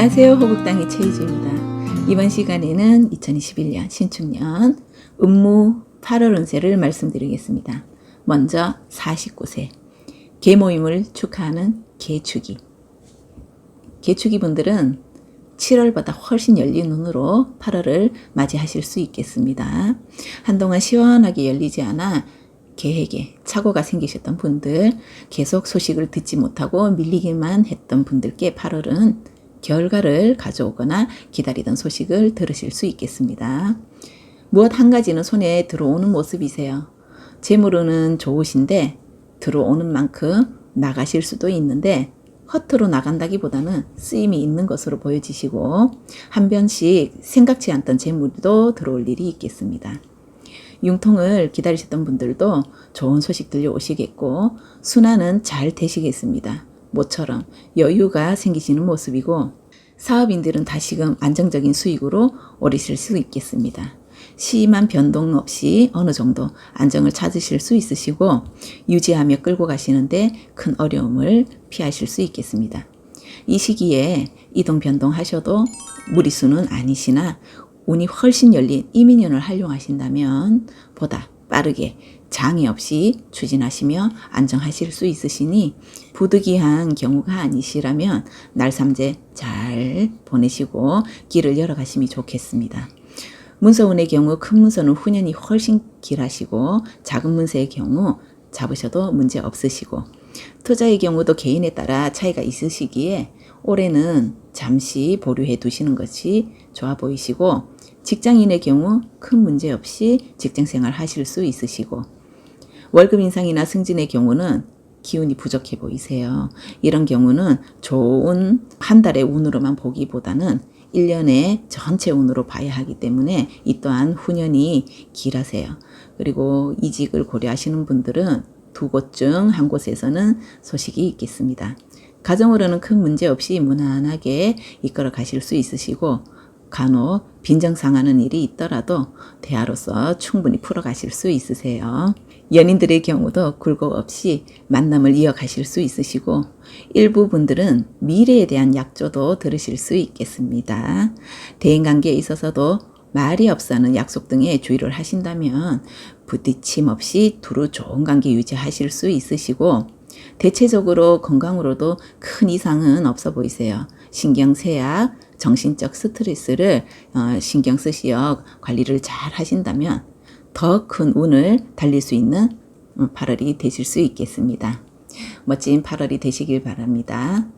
안녕하세요. 호국당의 최희주입니다. 이번 시간에는 2021년 신축년 음무 8월 운세를 말씀드리겠습니다. 먼저 49세 개모임을 축하하는 개축이 개축이 분들은 7월보다 훨씬 열린 눈으로 8월을 맞이하실 수 있겠습니다. 한동안 시원하게 열리지 않아 계획에 착오가 생기셨던 분들, 계속 소식을 듣지 못하고 밀리기만 했던 분들께 8월은 결과를 가져오거나 기다리던 소식을 들으실 수 있겠습니다. 무엇 한 가지는 손에 들어오는 모습이세요. 재물은 좋으신데 들어오는 만큼 나가실 수도 있는데 허투루 나간다기보다는 쓰임이 있는 것으로 보여지시고 한 변씩 생각지 않던 재물도 들어올 일이 있겠습니다. 융통을 기다리셨던 분들도 좋은 소식 들려오시겠고 순환은 잘 되시겠습니다. 모처럼 여유가 생기시는 모습이고 사업인들은 다시금 안정적인 수익으로 오르실 수 있겠습니다. 심한 변동 없이 어느 정도 안정을 찾으실 수 있으시고 유지하며 끌고 가시는데 큰 어려움을 피하실 수 있겠습니다. 이 시기에 이동 변동하셔도 무리수는 아니시나 운이 훨씬 열린 이민년을 활용하신다면 보다 빠르게 장애 없이 추진하시며 안정하실 수 있으시니 부득이한 경우가 아니시라면 날삼재 잘 보내시고 길을 열어가심이 좋겠습니다. 문서운의 경우 큰 문서는 후년이 훨씬 길하시고 작은 문서의 경우 잡으셔도 문제 없으시고 투자의 경우도 개인에 따라 차이가 있으시기에 올해는 잠시 보류해 두시는 것이 좋아 보이시고 직장인의 경우 큰 문제 없이 직장 생활 하실 수 있으시고 월급 인상이나 승진의 경우는 기운이 부족해 보이세요. 이런 경우는 좋은 한 달의 운으로만 보기보다는 1년의 전체 운으로 봐야 하기 때문에 이 또한 후년이 길하세요. 그리고 이직을 고려하시는 분들은 두 곳 중 한 곳에서는 소식이 있겠습니다. 가정으로는 큰 문제 없이 무난하게 이끌어 가실 수 있으시고 간혹 빈정상하는 일이 있더라도 대화로서 충분히 풀어가실 수 있으세요. 연인들의 경우도 굴곡 없이 만남을 이어가실 수 있으시고 일부 분들은 미래에 대한 약조도 들으실 수 있겠습니다. 대인관계에 있어서도 말이 없어하는 약속 등에 주의를 하신다면 부딪힘 없이 두루 좋은 관계 유지하실 수 있으시고 대체적으로 건강으로도 큰 이상은 없어 보이세요. 신경쇠약, 정신적 스트레스를 어, 신경 쓰시어 관리를 잘 하신다면 더 큰 운을 달릴 수 있는 8월이 어, 되실 수 있겠습니다. 멋진 8월이 되시길 바랍니다.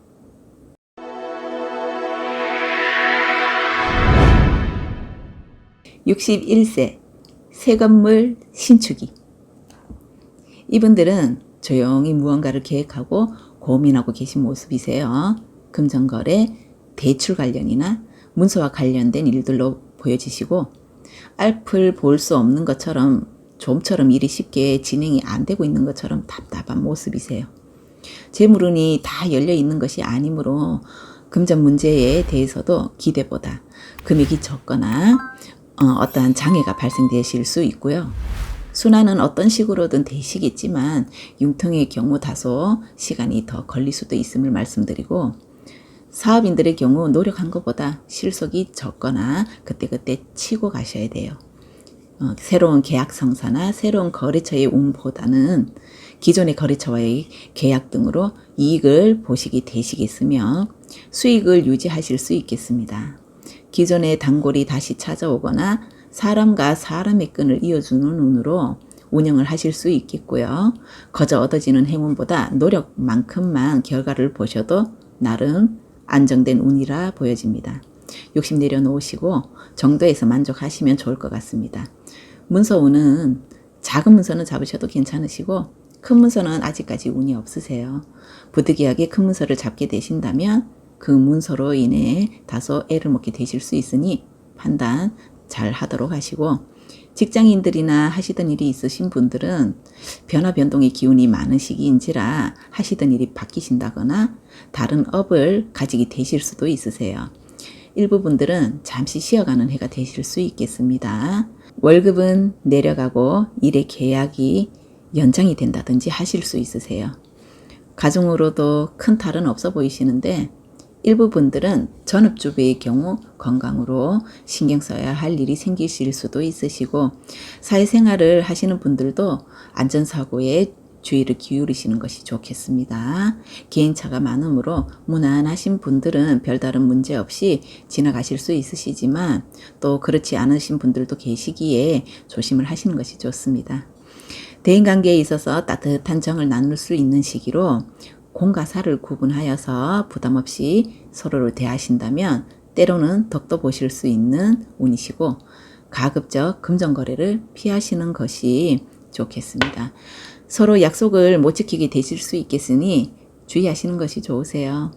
(61세) 새 건물 신축이 이분들은 조용히 무언가를 계획하고 고민하고 계신 모습이세요. 금전거래, 대출 관련이나 문서와 관련된 일들로 보여지시고 알풀 볼 수 없는 것처럼 좀처럼 일이 쉽게 진행이 안 되고 있는 것처럼 답답한 모습이세요. 재물운이 다 열려 있는 것이 아니므로 금전 문제에 대해서도 기대보다 금액이 적거나 어, 떠한 장애가 발생되실 수 있고요. 순환은 어떤 식으로든 되시겠지만 융통의 경우 다소 시간이 더 걸릴 수도 있음을 말씀드리고 사업인들의 경우 노력한 것보다 실속이 적거나 그때그때 치고 가셔야 돼요. 어, 새로운 계약 성사나 새로운 거래처의 운보다는 기존의 거래처와의 계약 등으로 이익을 보시기 되시겠으며 수익을 유지하실 수 있겠습니다. 기존의 단골이 다시 찾아오거나 사람과 사람의 끈을 이어주는 운으로 운영을 하실 수 있겠고요. 거저 얻어지는 행운보다 노력만큼만 결과를 보셔도 나름 안정된 운이라 보여집니다. 욕심 내려놓으시고 정도에서 만족하시면 좋을 것 같습니다. 문서운은 작은 문서는 잡으셔도 괜찮으시고 큰 문서는 아직까지 운이 없으세요. 부득이하게 큰 문서를 잡게 되신다면 그 문서로 인해 다소 애를 먹게 되실 수 있으니 판단 잘 하도록 하시고 직장인들이나 하시던 일이 있으신 분들은 변화 변동의 기운이 많은 시기인지라 하시던 일이 바뀌신다거나 다른 업을 가지게 되실 수도 있으세요. 일부 분들은 잠시 쉬어가는 해가 되실 수 있겠습니다. 월급은 내려가고 일의 계약이 연장이 된다든지 하실 수 있으세요. 가정으로도 큰 탈은 없어 보이시는데 일부 분들은 전업주부의 경우 건강으로 신경 써야 할 일이 생기실 수도 있으시고 사회생활을 하시는 분들도 안전사고에 주의를 기울이시는 것이 좋겠습니다. 개인차가 많으므로 무난하신 분들은 별다른 문제 없이 지나가실 수 있으시지만 또 그렇지 않으신 분들도 계시기에 조심을 하시는 것이 좋습니다. 대인 관계에 있어서 따뜻한 정을 나눌 수 있는 시기로 공과 사를 구분하여서 부담 없이 서로를 대하신다면 때로는 덕도 보실 수 있는 운이시고 가급적 금전 거래를 피하시는 것이 좋겠습니다. 서로 약속을 못 지키게 되실 수 있겠으니 주의하시는 것이 좋으세요.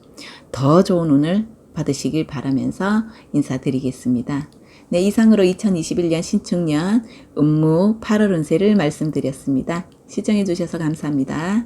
더 좋은 운을 받으시길 바라면서 인사드리겠습니다. 네, 이상으로 2021년 신축년 음무 8월 운세를 말씀드렸습니다. 시청해 주셔서 감사합니다.